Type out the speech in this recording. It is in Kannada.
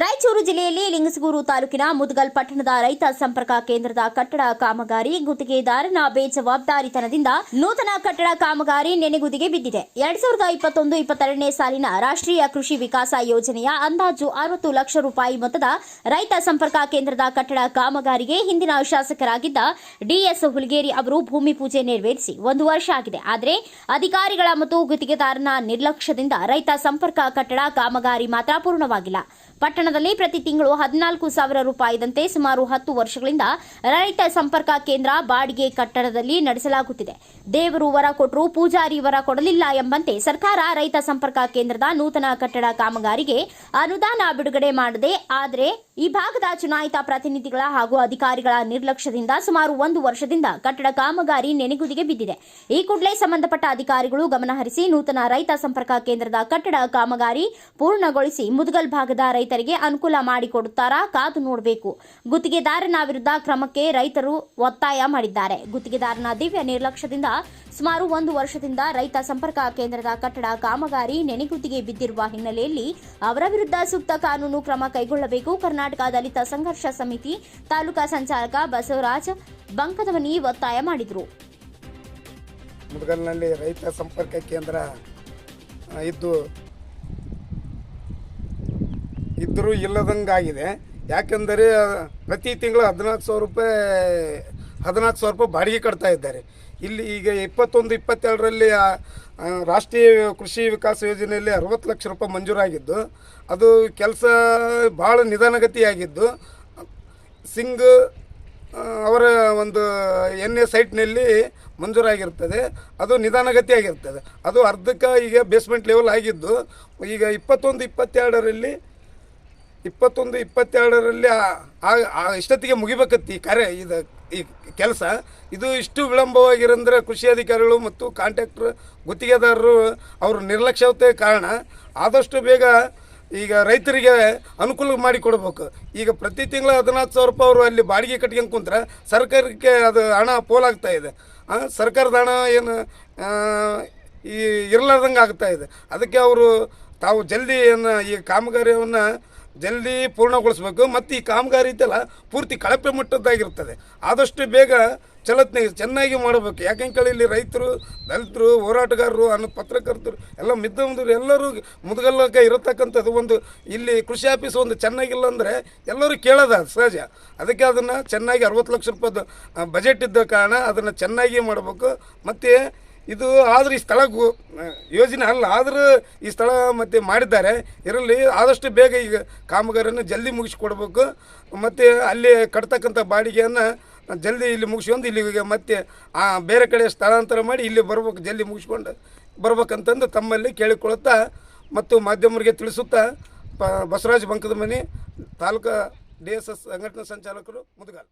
ರಾಯಚೂರು ಜಿಲ್ಲೆಯಲ್ಲಿ ಲಿಂಗಸಗೂರು ತಾಲೂಕಿನ ಮುದಗಲ್ ಪಟ್ಟಣದ ರೈತ ಸಂಪರ್ಕ ಕೇಂದ್ರದ ಕಟ್ಟಡ ಕಾಮಗಾರಿ ಗುತ್ತಿಗೆದಾರನ ಬೇಜವಾಬ್ದಾರಿತನದಿಂದ ನೂತನ ಕಟ್ಟಡ ಕಾಮಗಾರಿ ನೆನೆಗುದಿಗೆ ಬಿದ್ದಿದೆ. ಎರಡ್ ಸಾವಿರದ ಇಪ್ಪತ್ತೊಂದು ಇಪ್ಪತ್ತೆರಡನೇ ಸಾಲಿನ ರಾಷ್ಟ್ರೀಯ ಕೃಷಿ ವಿಕಾಸ ಯೋಜನೆಯ ಅಂದಾಜು ಅರವತ್ತು ಲಕ್ಷ ರೂಪಾಯಿ ಮೊತ್ತದ ರೈತ ಸಂಪರ್ಕ ಕೇಂದ್ರದ ಕಟ್ಟಡ ಕಾಮಗಾರಿಗೆ ಹಿಂದಿನ ಶಾಸಕರಾಗಿದ್ದ ಡಿಎಸ್ ಹುಲಿಗೇರಿ ಅವರು ಭೂಮಿ ಪೂಜೆ ನೆರವೇರಿಸಿ ಒಂದು ವರ್ಷ ಆಗಿದೆ. ಆದರೆ ಅಧಿಕಾರಿಗಳ ಮತ್ತು ಗುತ್ತಿಗೆದಾರನ ನಿರ್ಲಕ್ಷ್ಯದಿಂದ ರೈತ ಸಂಪರ್ಕ ಕಟ್ಟಡ ಕಾಮಗಾರಿ ಮಾತ್ರ ಪೂರ್ಣವಾಗಿಲ್ಲ. ಪಟ್ಟಣದಲ್ಲಿ ಪ್ರತಿ ತಿಂಗಳು ಹದಿನಾಲ್ಕು ಸಾವಿರ ರೂಪಾಯಿದಂತೆ ಸುಮಾರು ಹತ್ತು ವರ್ಷಗಳಿಂದ ರೈತ ಸಂಪರ್ಕ ಕೇಂದ್ರ ಬಾಡಿಗೆ ಕಟ್ಟಡದಲ್ಲಿ ನಡೆಸಲಾಗುತ್ತಿದೆ. ದೇವರು ವರ ಕೊಟ್ಟರು ಪೂಜಾರಿ ವರ ಕೊಡಲಿಲ್ಲ ಎಂಬಂತೆ ಸರ್ಕಾರ ರೈತ ಸಂಪರ್ಕ ಕೇಂದ್ರದ ನೂತನ ಕಟ್ಟಡ ಕಾಮಗಾರಿಗೆ ಅನುದಾನ ಬಿಡುಗಡೆ ಮಾಡದೆ, ಆದರೆ ಈ ಭಾಗದ ಚುನಾಯಿತ ಪ್ರತಿನಿಧಿಗಳ ಹಾಗೂ ಅಧಿಕಾರಿಗಳ ನಿರ್ಲಕ್ಷ್ಯದಿಂದ ಸುಮಾರು ಒಂದು ವರ್ಷದಿಂದ ಕಟ್ಟಡ ಕಾಮಗಾರಿ ನೆನೆಗುದಿಗೆ ಬಿದ್ದಿದೆ. ಈ ಕೂಡಲೇ ಸಂಬಂಧಪಟ್ಟ ಅಧಿಕಾರಿಗಳು ಗಮನಹರಿಸಿ ನೂತನ ರೈತ ಸಂಪರ್ಕ ಕೇಂದ್ರದ ಕಟ್ಟಡ ಕಾಮಗಾರಿ ಪೂರ್ಣಗೊಳಿಸಿ ಮುದಗಲ್ ಭಾಗದ ರೈತರಿಗೆ ಅನುಕೂಲ ಮಾಡಿಕೊಡುತ್ತಾರಾ ಕಾದು ನೋಡಬೇಕು. ಗುತ್ತಿಗೆದಾರನ ವಿರುದ್ಧ ಕ್ರಮಕ್ಕೆ ರೈತರು ಒತ್ತಾಯ ಮಾಡಿದ್ದಾರೆ. ಗುತ್ತಿಗೆದಾರನ ದಿವ್ಯ ನಿರ್ಲಕ್ಷ್ಯದಿಂದ ಸುಮಾರು ಒಂದು ವರ್ಷದಿಂದ ರೈತ ಸಂಪರ್ಕ ಕೇಂದ್ರದ ಕಟ್ಟಡ ಕಾಮಗಾರಿ ನೆನೆಗುದಿಗೆ ಬಿದ್ದಿರುವ ಹಿನ್ನೆಲೆಯಲ್ಲಿ ಅವರ ವಿರುದ್ಧ ಸೂಕ್ತ ಕಾನೂನು ಕ್ರಮ ಕೈಗೊಳ್ಳಬೇಕು. ಕರ್ನಾಟಕ ದಲಿತ ಸಂಘರ್ಷ ಸಮಿತಿ ತಾಲೂಕಾ ಸಂಚಾಲಕ ಬಸವರಾಜ್ ಬಂಕದವನಿ ಒತ್ತಾಯ ಮಾಡಿದರು. ಮುದಗಲ್ನಲ್ಲಿ ರೈತ ಸಂಪರ್ಕ ಕೇಂದ್ರ ಇದ್ದು ಇದ್ದರೂ ಇಲ್ಲದಂಗಾಗಿದೆ. ಯಾಕೆಂದರೆ, ಪ್ರತಿ ತಿಂಗಳು ಹದಿನಾಲ್ಕು ಸಾವಿರ ರೂಪಾಯಿ ಹದಿನಾಲ್ಕು ಸಾವಿರ ರೂಪಾಯಿ ಬಾಡಿಗೆ ಕಟ್ತಾ ಇದ್ದಾರೆ. ಇಲ್ಲಿ ಈಗ ಇಪ್ಪತ್ತೊಂದು, ಇಪ್ಪತ್ತೆರಡರಲ್ಲಿ ರಾಷ್ಟ್ರೀಯ ಕೃಷಿ ವಿಕಾಸ ಯೋಜನೆಯಲ್ಲಿ ಅರವತ್ತು ಲಕ್ಷ ರೂಪಾಯಿ ಮಂಜೂರಾಗಿದ್ದು, ಅದು ಕೆಲಸ ಭಾಳ ನಿಧಾನಗತಿಯಾಗಿದ್ದು, ಸಿಂಗ್ ಅವರ ಒಂದು ಎನ್ ಎ ಸೈಟ್ನಲ್ಲಿ ಮಂಜೂರಾಗಿರ್ತದೆ. ಅದು ನಿಧಾನಗತಿಯಾಗಿರ್ತದೆ. ಅದು ಅರ್ಧಕ್ಕೆ ಈಗ ಬೇಸ್ಮೆಂಟ್ ಲೆವೆಲ್ ಆಗಿದ್ದು, ಈಗ ಇಪ್ಪತ್ತೊಂದು, ಇಪ್ಪತ್ತೆರಡರಲ್ಲಿ ಇಪ್ಪತ್ತೊಂದು, ಇಪ್ಪತ್ತೆರಡರಲ್ಲಿ ಆ- ಇಷ್ಟೊತ್ತಿಗೆ ಮುಗಿಬೇಕತ್ತಿ ಕಾರ್ಯ ಇದು, ಈ ಕೆಲಸ. ಇದು ಇಷ್ಟು ವಿಳಂಬವಾಗಿರಂದ್ರೆ ಕೃಷಿ ಅಧಿಕಾರಿಗಳು ಮತ್ತು ಕಾಂಟ್ರಾಕ್ಟ್ರ್ ಗುತ್ತಿಗೆದಾರರು ಅವ್ರ ನಿರ್ಲಕ್ಷ್ಯತೆ ಕಾರಣ. ಆದಷ್ಟು ಬೇಗ ಈಗ ರೈತರಿಗೆ ಅನುಕೂಲ ಮಾಡಿ ಕೊಡಬೇಕು ಈಗ ಪ್ರತಿ ತಿಂಗಳು ಹದಿನಾಲ್ಕು ಸಾವಿರ ರೂಪಾಯಿ ಅವರು ಅಲ್ಲಿ ಬಾಡಿಗೆ ಕಟ್ಕೊಂಡು ಕುಂತ್ರೆ ಸರ್ಕಾರಕ್ಕೆ ಅದು ಹಣ ಪೋಲಾಗ್ತಾ ಇದೆ. ಸರ್ಕಾರದ ಹಣ ಏನು ಈ ಇರಲಾರ್ದಂಗೆ ಆಗ್ತಾ ಇದೆ. ಅದಕ್ಕೆ ಅವರು ತಾವು ಜಲ್ದಿಯನ್ನು ಈ ಕಾಮಗಾರಿಯನ್ನು ಜಲ್ದಿ ಪೂರ್ಣಗೊಳಿಸ್ಬೇಕು. ಮತ್ತು ಈ ಕಾಮಗಾರಿ ಇದೆಲ್ಲ ಪೂರ್ತಿ ಕಳಪೆ ಮಟ್ಟದ್ದಾಗಿರ್ತದೆ. ಆದಷ್ಟು ಬೇಗ ಚಲತ್ನೆ ಚೆನ್ನಾಗಿ ಮಾಡಬೇಕು. ಕೇಳಿ ಇಲ್ಲಿ ರೈತರು, ದಲಿತರು, ಹೋರಾಟಗಾರರು, ಅನ್ನೋ ಪತ್ರಕರ್ತರು, ಎಲ್ಲ ಮಿದ್ದಮಂದರು ಎಲ್ಲರೂ ಮುದಗಲ್ಲಕ್ಕೆ ಇರತಕ್ಕಂಥದ್ದು ಒಂದು ಇಲ್ಲಿ ಕೃಷಿ ಆಫೀಸ್ ಒಂದು ಚೆನ್ನಾಗಿಲ್ಲ ಅಂದರೆ ಎಲ್ಲರೂ ಕೇಳೋದ ಸಹಜ. ಅದಕ್ಕೆ ಅದನ್ನು ಚೆನ್ನಾಗಿ ಅರವತ್ತು ಲಕ್ಷ ರೂಪಾಯಿದು ಬಜೆಟ್ ಇದ್ದ ಕಾರಣ ಅದನ್ನು ಚೆನ್ನಾಗಿ ಮಾಡಬೇಕು. ಮತ್ತು ಇದು ಆದ್ರೆ ಈ ಸ್ಥಳ ಯೋಜನೆ ಅಲ್ಲ, ಆದರೂ ಈ ಸ್ಥಳ ಮತ್ತೆ ಮಾಡಿದ್ದಾರೆ. ಇರಲಿ ಆದಷ್ಟು ಬೇಗ ಈಗ ಕಾಮಗಾರಿಯನ್ನು ಜಲ್ದಿ ಮುಗಿಸ್ಕೊಡ್ಬೇಕು. ಮತ್ತು ಅಲ್ಲಿ ಕಟ್ತಕ್ಕಂಥ ಬಾಡಿಗೆಯನ್ನು ಜಲ್ದಿ ಇಲ್ಲಿ ಮುಗಿಸ್ಕೊಂಡು ಇಲ್ಲಿ ಮತ್ತೆ ಆ ಬೇರೆ ಕಡೆ ಸ್ಥಳಾಂತರ ಮಾಡಿ ಇಲ್ಲಿ ಬರ್ಬೇಕು, ಜಲ್ದಿ ಮುಗಿಸ್ಕೊಂಡು ಬರ್ಬೇಕಂತಂದು ತಮ್ಮಲ್ಲಿ ಕೇಳಿಕೊಳ್ಳುತ್ತಾ ಮತ್ತು ಮಾಧ್ಯಮರಿಗೆ ತಿಳಿಸುತ್ತಾ ಬಸವರಾಜ ಬಂಕದ ಮನೆ ತಾಲೂಕಾ ಡಿ ಎಸ್ ಎಸ್ ಸಂಘಟನಾ ಸಂಚಾಲಕರು ಮುದಗಾಲ್.